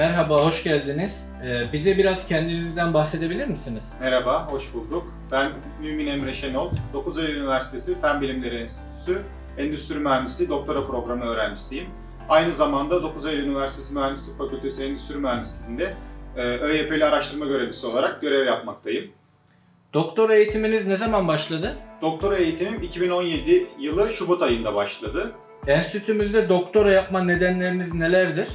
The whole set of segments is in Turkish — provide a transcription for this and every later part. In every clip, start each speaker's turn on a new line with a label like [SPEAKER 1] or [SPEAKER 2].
[SPEAKER 1] Merhaba, hoş geldiniz. Ee, bize biraz kendinizden bahsedebilir misiniz?
[SPEAKER 2] Merhaba, hoş bulduk. Ben Mümin Emre Şenol, 9 Eylül Üniversitesi Fen Bilimleri Enstitüsü Endüstri Mühendisliği doktora programı öğrencisiyim. Aynı zamanda 9 Eylül Üniversitesi Mühendislik Fakültesi Endüstri Mühendisliği'nde e, ÖYP'li araştırma görevlisi olarak görev yapmaktayım.
[SPEAKER 1] Doktora eğitiminiz ne zaman başladı?
[SPEAKER 2] Doktora eğitimim 2017 yılı Şubat ayında başladı.
[SPEAKER 1] Enstitümüzde doktora yapma nedenleriniz nelerdir?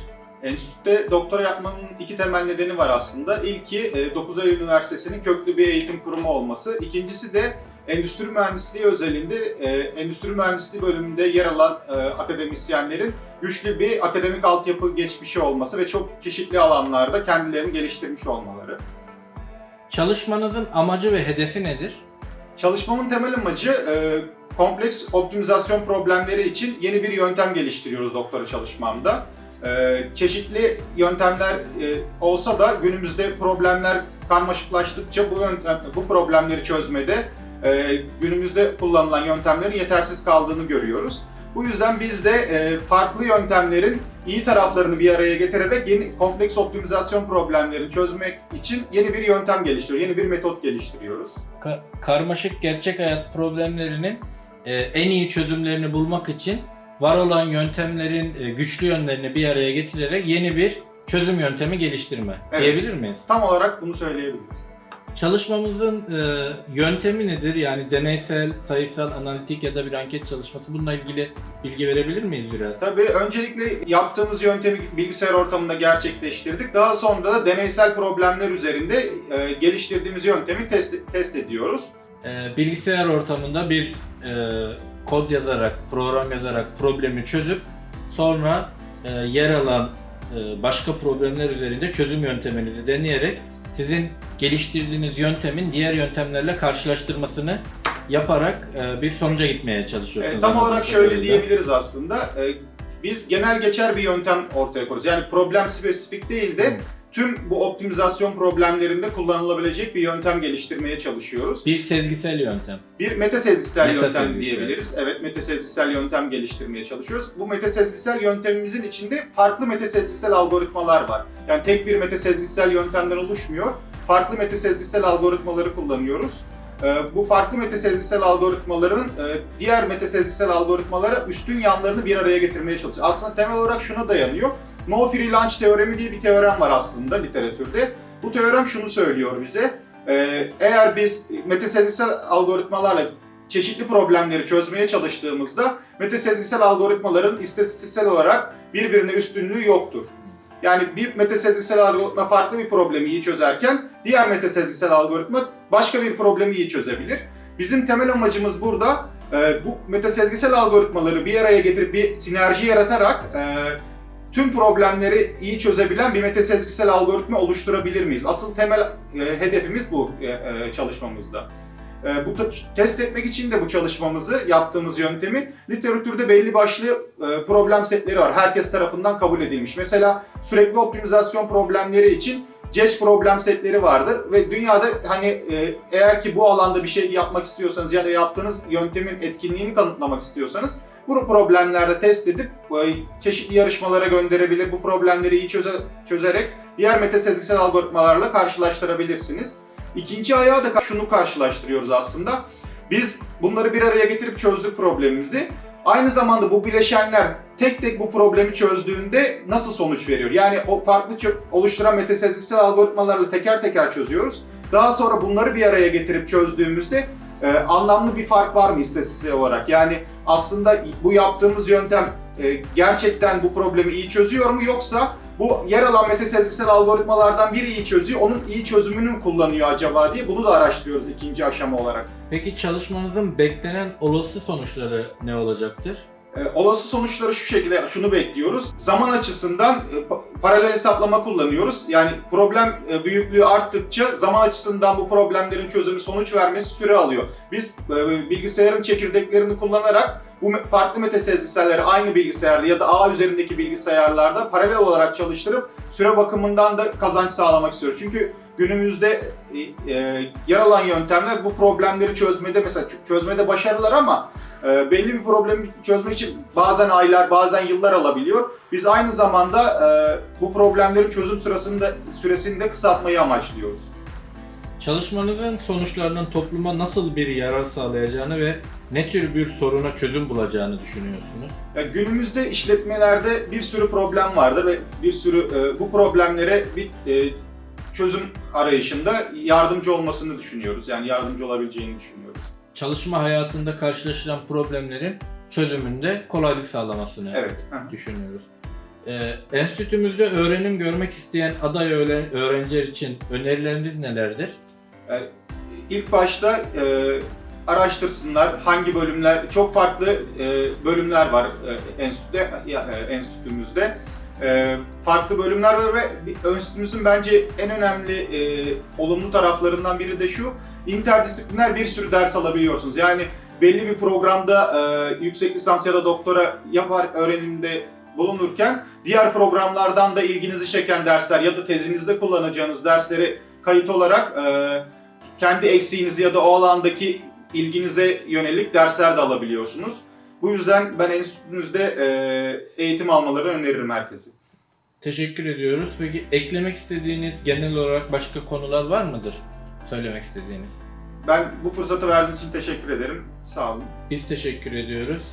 [SPEAKER 2] Enstitüde doktora yapmanın iki temel nedeni var aslında. İlki e, 9 Eylül Üniversitesi'nin köklü bir eğitim kurumu olması. İkincisi de endüstri mühendisliği özelinde e, endüstri mühendisliği bölümünde yer alan e, akademisyenlerin güçlü bir akademik altyapı geçmişi olması ve çok çeşitli alanlarda kendilerini geliştirmiş olmaları.
[SPEAKER 1] Çalışmanızın amacı ve hedefi nedir?
[SPEAKER 2] Çalışmamın temel amacı e, kompleks optimizasyon problemleri için yeni bir yöntem geliştiriyoruz doktora çalışmamda. E, çeşitli yöntemler e, olsa da günümüzde problemler karmaşıklaştıkça bu yöntem, bu problemleri çözmede e, günümüzde kullanılan yöntemlerin yetersiz kaldığını görüyoruz. Bu yüzden biz de e, farklı yöntemlerin iyi taraflarını bir araya getirerek yeni kompleks optimizasyon problemlerini çözmek için yeni bir yöntem geliştiriyoruz, yeni bir metot geliştiriyoruz.
[SPEAKER 1] Ka- karmaşık gerçek hayat problemlerinin en iyi çözümlerini bulmak için var olan yöntemlerin e, güçlü yönlerini bir araya getirerek yeni bir çözüm yöntemi geliştirme
[SPEAKER 2] Evet.
[SPEAKER 1] diyebilir miyiz?
[SPEAKER 2] Tam olarak bunu söyleyebiliriz.
[SPEAKER 1] Çalışmamızın e, yöntemi nedir? Yani deneysel, sayısal, analitik ya da bir anket çalışması. Bununla ilgili bilgi verebilir miyiz biraz?
[SPEAKER 2] Tabii öncelikle yaptığımız yöntemi bilgisayar ortamında gerçekleştirdik. Daha sonra da deneysel problemler üzerinde e, geliştirdiğimiz yöntemi test, test ediyoruz.
[SPEAKER 1] E, bilgisayar ortamında bir e, kod yazarak, program yazarak problemi çözüp sonra e, yer alan e, başka problemler üzerinde çözüm yönteminizi deneyerek sizin geliştirdiğiniz yöntemin diğer yöntemlerle karşılaştırmasını yaparak e, bir sonuca gitmeye çalışıyorsunuz.
[SPEAKER 2] E, tam olarak şöyle
[SPEAKER 1] kadarıyla.
[SPEAKER 2] diyebiliriz aslında. E, biz genel geçer bir yöntem ortaya koyuyoruz. Yani problem spesifik değil de tüm bu optimizasyon problemlerinde kullanılabilecek bir yöntem geliştirmeye çalışıyoruz.
[SPEAKER 1] Bir sezgisel yöntem.
[SPEAKER 2] Bir metasezgisel yöntem
[SPEAKER 1] Metasezgisel.
[SPEAKER 2] diyebiliriz. Evet, metasezgisel yöntem geliştirmeye çalışıyoruz. Bu metasezgisel yöntemimizin içinde farklı metasezgisel algoritmalar var. Yani tek bir metasezgisel yöntemden oluşmuyor. Farklı metasezgisel algoritmaları kullanıyoruz. Ee, Bu farklı metasezgisel algoritmaların e, diğer metasezgisel algoritmalara üstün yanlarını bir araya getirmeye çalışıyoruz. Aslında temel olarak şuna dayanıyor. No free lunch teoremi diye bir teorem var aslında literatürde. Bu teorem şunu söylüyor bize. Ee, eğer biz metasezgisel algoritmalarla çeşitli problemleri çözmeye çalıştığımızda metasezgisel algoritmaların istatistiksel olarak birbirine üstünlüğü yoktur. Yani bir metasezgisel algoritma farklı bir problemi iyi çözerken diğer metasezgisel algoritma başka bir problemi iyi çözebilir. Bizim temel amacımız burada e, bu metasezgisel algoritmaları bir araya getirip bir sinerji yaratarak e, tüm problemleri iyi çözebilen bir metasezgisel algoritma oluşturabilir miyiz? Asıl temel e, hedefimiz bu e, e, çalışmamızda. E, bu test etmek için de bu çalışmamızı yaptığımız yöntemi literatürde belli başlı e, problem setleri var. Herkes tarafından kabul edilmiş. Mesela sürekli optimizasyon problemleri için CEC problem setleri vardır ve dünyada hani e, eğer ki bu alanda bir şey yapmak istiyorsanız ya da yaptığınız yöntemin etkinliğini kanıtlamak istiyorsanız bu problemlerde test edip e, çeşitli yarışmalara gönderebilir. Bu problemleri iyi çöze, çözerek diğer metasezgisel algoritmalarla karşılaştırabilirsiniz. İkinci ayağı da şunu karşılaştırıyoruz aslında. Biz bunları bir araya getirip çözdük problemimizi. Aynı zamanda bu bileşenler tek tek bu problemi çözdüğünde nasıl sonuç veriyor? Yani o farklı oluşturan metasezgisel algoritmalarla teker teker çözüyoruz. Daha sonra bunları bir araya getirip çözdüğümüzde e, anlamlı bir fark var mı istatistiksel olarak? Yani aslında bu yaptığımız yöntem e, gerçekten bu problemi iyi çözüyor mu yoksa bu yer alan metasezgisel algoritmalardan biri iyi çözüyor, onun iyi çözümünü mü kullanıyor acaba diye bunu da araştırıyoruz ikinci aşama olarak.
[SPEAKER 1] Peki çalışmanızın beklenen olası sonuçları ne olacaktır?
[SPEAKER 2] Ee, olası sonuçları şu şekilde şunu bekliyoruz. Zaman açısından e, paralel hesaplama kullanıyoruz. Yani problem e, büyüklüğü arttıkça zaman açısından bu problemlerin çözümü sonuç vermesi süre alıyor. Biz e, bilgisayarın çekirdeklerini kullanarak bu farklı metasezgiselleri aynı bilgisayarda ya da ağ üzerindeki bilgisayarlarda paralel olarak çalıştırıp süre bakımından da kazanç sağlamak istiyoruz. Çünkü günümüzde e, e, yer alan yöntemler bu problemleri çözmede mesela çözmede başarılılar ama belli bir problemi çözmek için bazen aylar, bazen yıllar alabiliyor. Biz aynı zamanda bu problemlerin çözüm sırasında süresini de kısaltmayı amaçlıyoruz.
[SPEAKER 1] Çalışmanızın sonuçlarının topluma nasıl bir yarar sağlayacağını ve ne tür bir soruna çözüm bulacağını düşünüyorsunuz?
[SPEAKER 2] Ya günümüzde işletmelerde bir sürü problem vardır ve bir sürü e, bu problemlere bir e, çözüm arayışında yardımcı olmasını düşünüyoruz. Yani yardımcı olabileceğini düşünüyoruz.
[SPEAKER 1] Çalışma hayatında karşılaşılan problemlerin çözümünde kolaylık sağlamasını
[SPEAKER 2] Evet.
[SPEAKER 1] düşünüyoruz. Ee, enstitümüzde öğrenim görmek isteyen aday öğren- öğrenciler için önerileriniz nelerdir?
[SPEAKER 2] İlk başta e, araştırsınlar hangi bölümler, çok farklı e, bölümler var e, enstitüde, e, enstitümüzde. E, farklı bölümler var ve enstitümüzün bence en önemli e, olumlu taraflarından biri de şu, interdisipliner bir sürü ders alabiliyorsunuz. Yani belli bir programda e, yüksek lisans ya da doktora yapar öğrenimde bulunurken diğer programlardan da ilginizi çeken dersler ya da tezinizde kullanacağınız dersleri kayıt olarak e, kendi eksiğinizi ya da o alandaki ilginize yönelik dersler de alabiliyorsunuz. Bu yüzden ben enstitünüzde e, eğitim almalarını öneririm herkese.
[SPEAKER 1] Teşekkür ediyoruz. Peki eklemek istediğiniz genel olarak başka konular var mıdır? Söylemek istediğiniz.
[SPEAKER 2] Ben bu fırsatı verdiğiniz için teşekkür ederim. Sağ olun.
[SPEAKER 1] Biz teşekkür ediyoruz.